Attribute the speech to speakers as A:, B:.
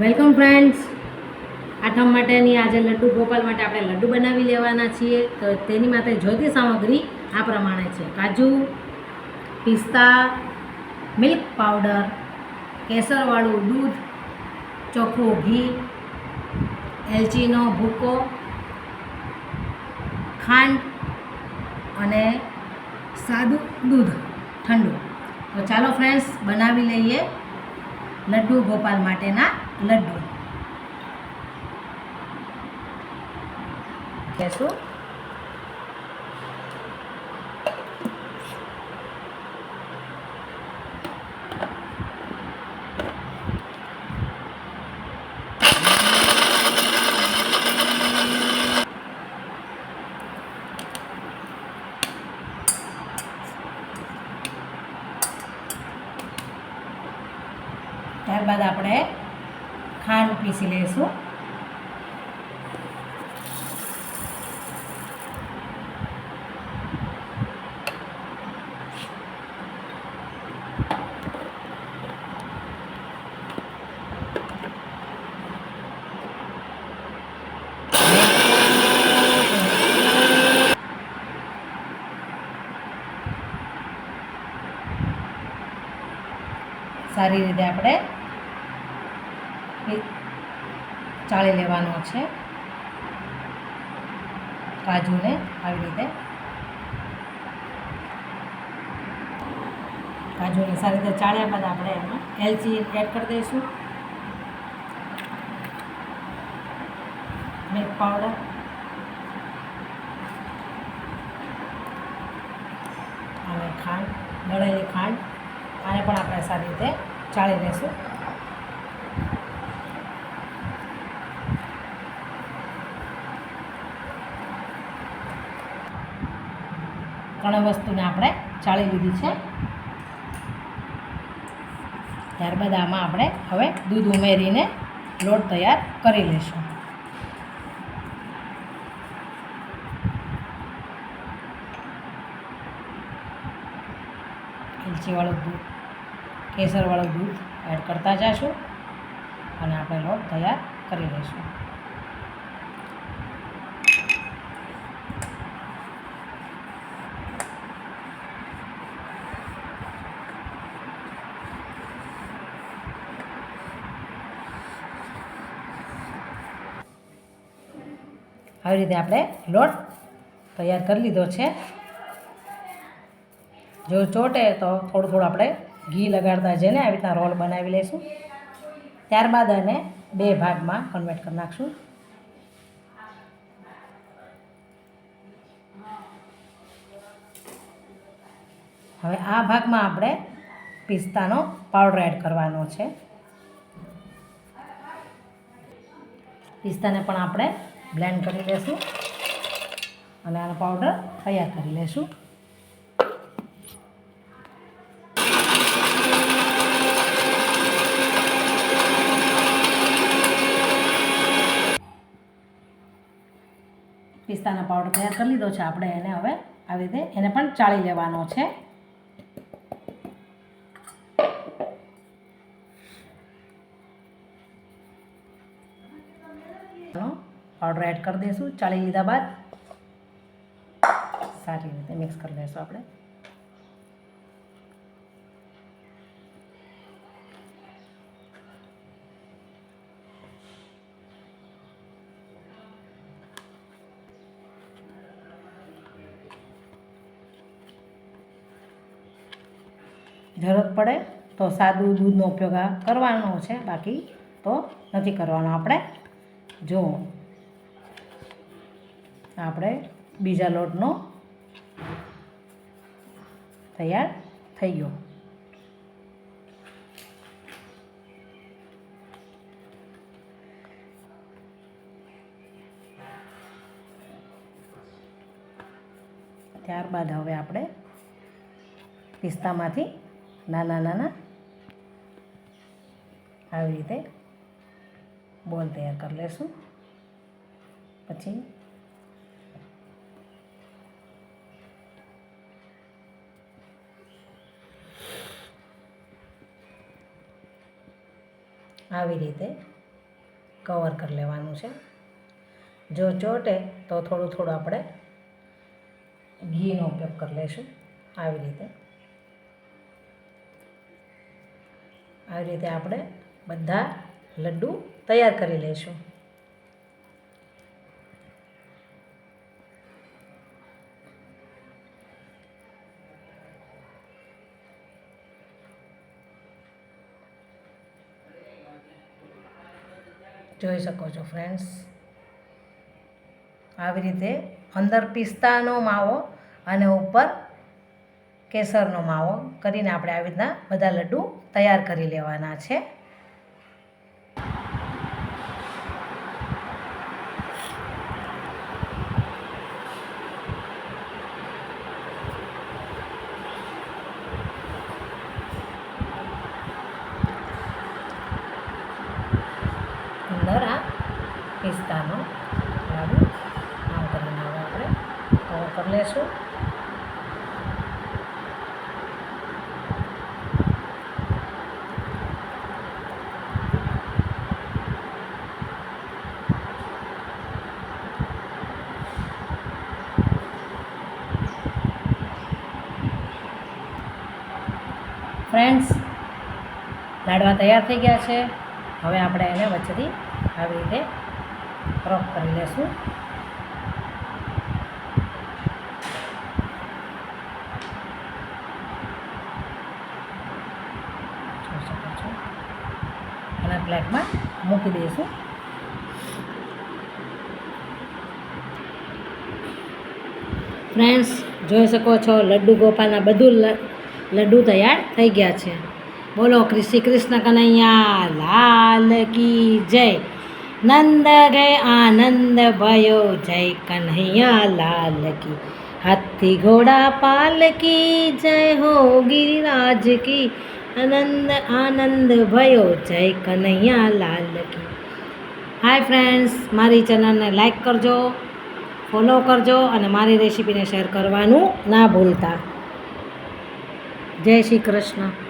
A: Welcome friends. આઠમ માટેની આજે લડ્ડુ ગોપાલ માટે આપણે લડ્ડુ બનાવી લેવાના છીએ. તો તેની માટે જોઈતી સામગ્રી આ પ્રમાણે છે. કાજુ, પિસ્તા, મિલ્ક પાવડર, કેસરવાળું દૂધ, ચોખ્ખું ઘી, એલચીનો ભૂકો, ખાંડ અને સાદું દૂધ ઠંડુ. તો ચાલો ફ્રેન્ડ્સ, બનાવી લઈએ. લડ્ડુ ગોપાલ માટેના લડ્ડુ. કહેશું. ત્યારબાદ આપણે ખાંડ પીસી લઈશું. સારી રીતે આપણે ચાળી લેવાનો છે. કાજુને આવી રીતે કાજુને સારી રીતે ચાળ્યા બાદ આપણે એમાં એલચી એડ કરી દઈશું. Milk powder. અને ખાંડ, દળેલી ખાંડ. આને પણ આપણે સારી રીતે ચાળી લઈશું ત્રણે વસ્તુને આપણે ચાળી લીધી છે. ત્યારબાદ આમાં આપણે હવે દૂધ ઉમેરીને લોટ તૈયાર કરી લઈશું. એલચીવાળું દૂધ. કેસરવાળું દૂધ એડ કરતા જઈશું અને આપણે લોટ તૈયાર કરી લઈશું. આવી રીતે આપણે લોટ તૈયાર કરી લીધો છે. જો ચોટે તો થોડું થોડું આપણે ઘી લગાડતા જઈને આવી રીતના રોલ બનાવી લઈશું ત્યારબાદ એને બે ભાગમાં કન્વર્ટ કરી નાખશું. હવે આ ભાગમાં આપણે પિસ્તાનો પાવડર એડ કરવાનો છે. પિસ્તાને પણ આપણે બ્લેન્ડ કરી લઈશું અને આનો પાવડર તૈયાર કરી લઈશું પિસ્તાનો પાવડર તૈયાર કરી લીધો છે. આપણે એને હવે આવી રીતે એને પણ ચાળી લેવાનો છે. પાવડર એડ કરી દઈશું. ચાળી લીધા બાદ સારી રીતે મિક્સ કરી લઈશું આપણે. જરૂરત પડે તો સાદું દૂધનો ઉપયોગ કરવાનો છે, બાકી તો નથી કરવાનો આપણે. જો આપણે બીજા લોટનો તૈયાર થઈ ગયો. ત્યારબાદ હવે આપણે પિસ્તામાંથી નાના નાના આવી રીતે બોલ તૈયાર કરી લઈશું પછી આવી રીતે કવર કરી લેવાનું છે. જો ચોટે તો થોડું થોડું આપણે ઘીનો ઉપયોગ કરી લઈશું આવી રીતે. આવી રીતે આપણે બધા લડ્ડુ તૈયાર કરી લઈશું. જોઈ શકો છો ફ્રેન્ડ્સ આવી રીતે અંદર પિસ્તાનો માવો અને ઉપર કેસરનો માવો કરીને આપણે આવી રીતના બધા લડ્ડુ તૈયાર કરી લેવાના છે. અંદર પિસ્તાનો લાડુ આમ કરીને આપણે કવર કરી લેશું. ફ્રેન્ડ્સ લાડવા તૈયાર થઈ ગયા છે. હવે આપણે એને વચ્ચેથી આવી રીતે ક્રોપ કરી લેશું. અને પ્લેટમાં મૂકી દઈશું. ફ્રેન્ડ્સ જોઈ શકો છો, લડ્ડુ ગોપાલના બધું લડ્ડુ તૈયાર થઈ ગયા છે. બોલો શ્રી કૃષ્ણ કનૈયા, લાલ કી જય. નંદ ગય આનંદ ભયો, જય કન્હૈયા લાલ કી. હાથી ઘોડા પાલ કી, જય હો ગિરિરાજ કી. આનંદ આનંદ ભયો, જય કન્હૈયા લાલ કી. હાય ફ્રેન્ડ્સ, મારી ચેનલને લાઈક કરજો, ફોલો કરજો અને મારી રેસીપીને શેર કરવાનું ના ભૂલતા. જય શ્રી કૃષ્ણ.